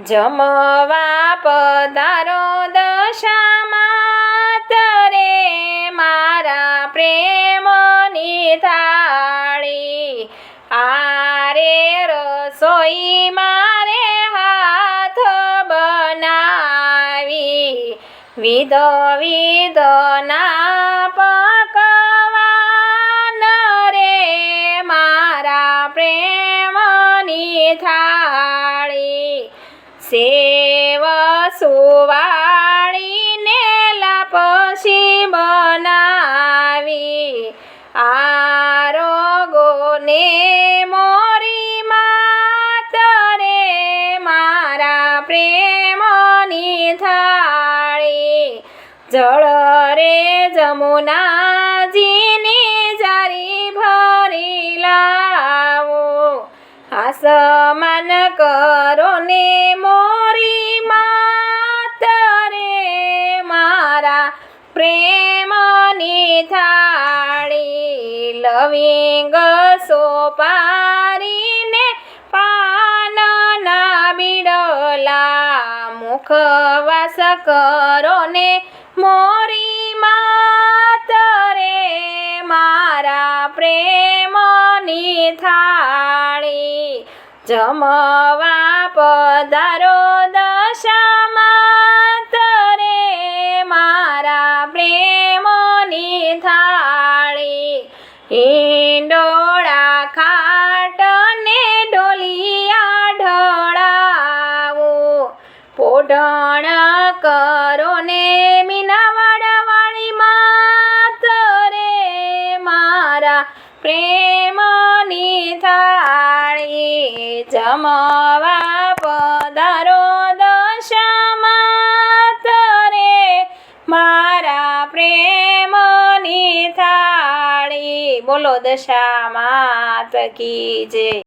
જમવા પધારો દશામાં તરે મારા પ્રેમની થાળી. આરે રસોઈ મારે હાથ બનાવી. વિધ વિધના પકવાન રે મારા પ્રેમની થાળી પ્રેમની થાળી જળ રે જમુનાજીની જારી ભરી લાવો આસમાન કરો ને મોરી માતરે મારા પ્રેમની થાળી લવિંગ સોપારીને પાનના બીડલા મુખવાસ કરો ને મોરી માતરે મારા પ્રેમની થાળી જમવા પધારો પોઢણ કરો ને મીનાવાડાવાળી માતરે મારા પ્રેમની થાળી જમવા પધારો દશામાં તરે મારા પ્રેમની થાળી. બોલો દશા માત કી જય.